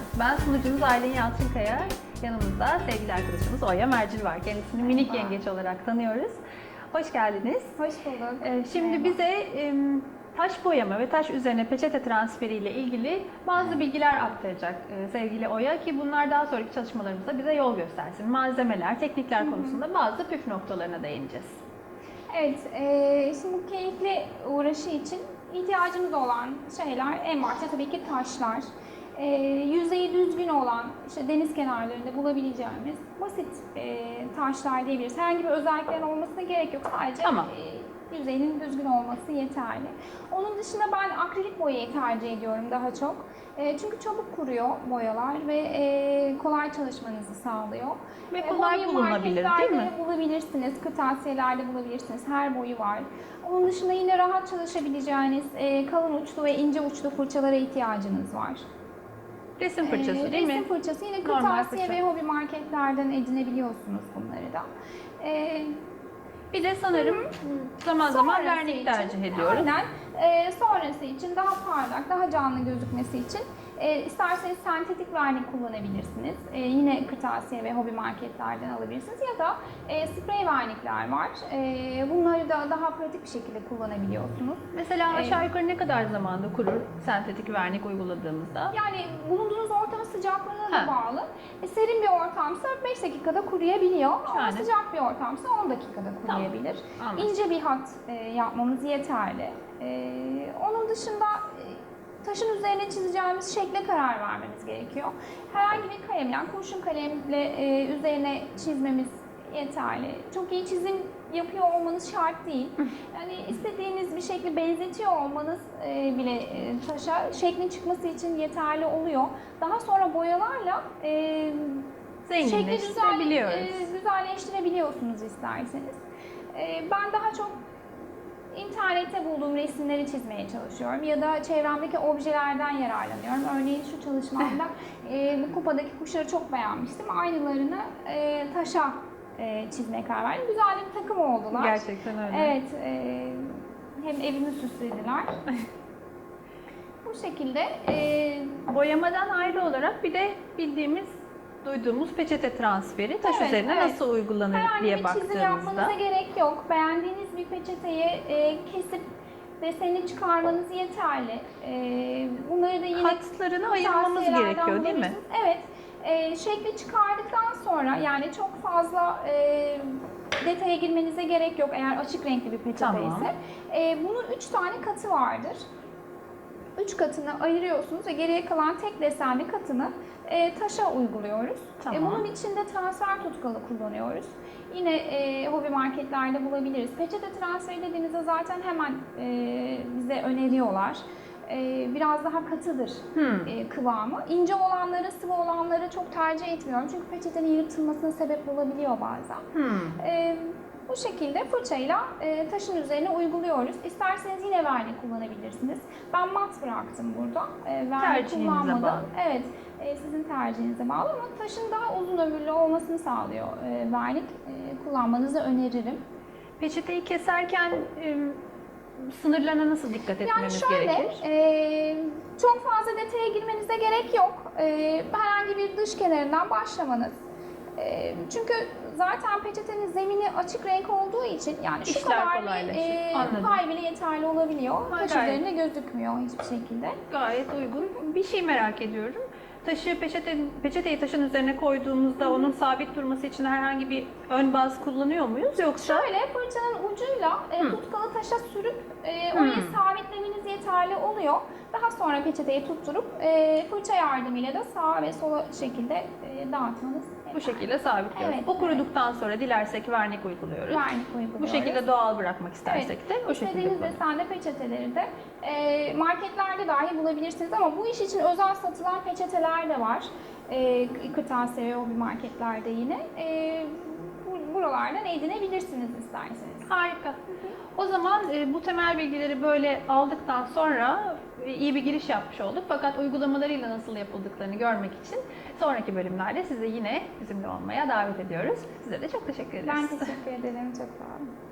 Konuğumuz Aylin Yalçınkaya. Yanımızda sevgili arkadaşımız Oya Mercil var. Kendisini minik Merhaba. yengeç olarak tanıyoruz. Hoş geldiniz. Hoş bulduk. Ee, Şimdi Merhaba. bize em, taş boyama ve taş üzerine peçete transferi ile ilgili bazı bilgiler aktaracak e, sevgili Oya ki bunlar daha sonraki çalışmalarımızda bize yol göstersin. Malzemeler, teknikler konusunda bazı püf noktalarına değineceğiz. Evet, e, şimdi bu keyifli uğraşı için ihtiyacımız olan şeyler en başta tabii ki taşlar. E, yüzeyi düzgün olan, işte deniz kenarlarında bulabileceğimiz basit e, taşlar diyebiliriz. Herhangi bir özelliklerin olmasına gerek yok. Sadece Tamam. e, yüzeyinin düzgün olması yeterli. Onun dışında ben akrilik boyayı tercih ediyorum daha çok. E, çünkü çabuk kuruyor boyalar ve e, kolay çalışmanızı sağlıyor. Ve E, kolay boyayı bulunabilir değil marketlerde mi? bulabilirsiniz, kırtasiyelerde bulabilirsiniz. Her boyu var. Onun dışında yine rahat çalışabileceğiniz e, kalın uçlu ve ince uçlu fırçalara ihtiyacınız var. Resim fırçası E, değil resim mi? fırçası yine kırtasiye fırça. ve hobi marketlerden edinebiliyorsunuz bunları da. E, Bir de sanırım zaman zaman sonrası vernik tercih ediyoruz. Aynen. E, sonrası için daha parlak, daha canlı gözükmesi için e, isterseniz sentetik vernik kullanabilirsiniz. E, yine kırtasiye ve hobi marketlerden alabilirsiniz ya da e, sprey vernikler var. E, bunları da daha pratik bir şekilde kullanabiliyorsunuz. Mesela Ee, aşağı yukarı ne kadar zamanda kurur sentetik vernik uyguladığımızda? Yani bulunduğunuz ortamın sıcaklığına da Ha. bağlı. E, serin bir ortamsa 5 dakikada kuruyabiliyor ama sıcak bir ortamsa 10 dakikada kuruyabilir. Anladım. İnce bir hat e, yapmamız yeterli. E, onun dışında e, taşın üzerine çizeceğimiz şekle karar vermemiz gerekiyor. Herhangi bir kalemle, kurşun kalemle e, üzerine çizmemiz yeterli. Çok iyi çizim yapıyor olmanız şart değil. Yani istediğiniz bir şekli benzetiyor olmanız e, bile e, taşa şeklin çıkması için yeterli oluyor. Daha sonra boyalarla e, şekli güzel, e, güzelleştirebiliyorsunuz isterseniz. E, ben daha çok internette bulduğum resimleri çizmeye çalışıyorum ya da çevremdeki objelerden yararlanıyorum. Örneğin şu çalışmamda e, bu kupadaki kuşları çok beğenmiştim. Aynılarını e, taşa e, çizmeye karar verdim. Güzel bir takım oldular. Gerçekten öyle. Evet, e, hem evimi süslediler. bu şekilde e, Boyamadan ayrı olarak bir de bildiğimiz, duyduğumuz peçete transferi taş Evet, üzerine evet. nasıl uygulanır herhangi diye bir çizim yapmanıza baktığımızda. gerek yok. Beğendiğiniz bir peçeteyi e, kesip desenini çıkarmanız yeterli. E, bunları da yine Hatlarını ayırmamız gerekiyor değil mi? Evet. E, şekli çıkardıktan sonra yani çok fazla e, detaya girmenize gerek yok eğer açık renkli bir peçete Tamam. ise. E, bunun üç tane katı vardır. Üç katını ayırıyorsunuz ve geriye kalan tek desenli katını e, taşa uyguluyoruz. Tamam. E, bunun için de transfer tutkalı kullanıyoruz. Yine e, hobi marketlerde bulabiliriz. Peçete transferi dediğimizde zaten hemen e, bize öneriyorlar. E, biraz daha katıdır Hmm. e, kıvamı. İnce olanları, sıvı olanları çok tercih etmiyorum. Çünkü peçetenin yırtılmasına sebep olabiliyor bazen. Hmm. E, bu şekilde fırçayla e, taşın üzerine uyguluyoruz. İsterseniz yine vernik kullanabilirsiniz. Ben mat bıraktım burada. E, Tercihinize kullanmadım. bağlı. Evet, e, sizin tercihinize bağlı ama taşın daha uzun ömürlü olmasını sağlıyor. E, vernik e, kullanmanızı öneririm. Peçeteyi keserken em, sınırlarına nasıl dikkat Yani etmemiz şöyle, gerekir? e, çok fazla detaya girmenize gerek yok. E, herhangi bir dış kenarından başlamanız. Çünkü zaten peçetenin zemini açık renk olduğu için yani şu İşler kadar bir e, Anladım. pay bile yeterli olabiliyor. Ha, Taş gayet. üzerinde gözükmüyor hiçbir şekilde. Gayet uygun. Bir şey merak ediyorum. Taşı peçete, peçeteyi taşın üzerine koyduğumuzda onun sabit durması için herhangi bir ön baz kullanıyor muyuz yoksa? Şöyle fırçanın ucuyla e, Hı. tutkalı taşa sürüp e, orayı Hı. sabitlemeniz yeterli oluyor. Daha sonra peçeteyi tutturup e, fırça yardımıyla da sağa ve sola şekilde e, dağıtmanız Bu şekilde sabitliyoruz. Evet, o kuruduktan sonra dilersek vernik uyguluyoruz. Vernik uyguluyoruz. Bu şekilde doğal bırakmak istersek de o şekilde İstediğiniz desende peçeteleri de e, marketlerde dahi bulabilirsiniz ama bu iş için özel satılan peçeteler de var. E, kırtasiye hobi marketlerde yine. E, buralardan edinebilirsiniz isterseniz. Harika. O zaman e, bu temel bilgileri böyle aldıktan sonra e, iyi bir giriş yapmış olduk. Fakat uygulamalarıyla nasıl yapıldıklarını görmek için sonraki bölümlerde sizi yine bizimle olmaya davet ediyoruz. Size de çok teşekkür ederiz. Ben teşekkür ederim. Çok sağ olun.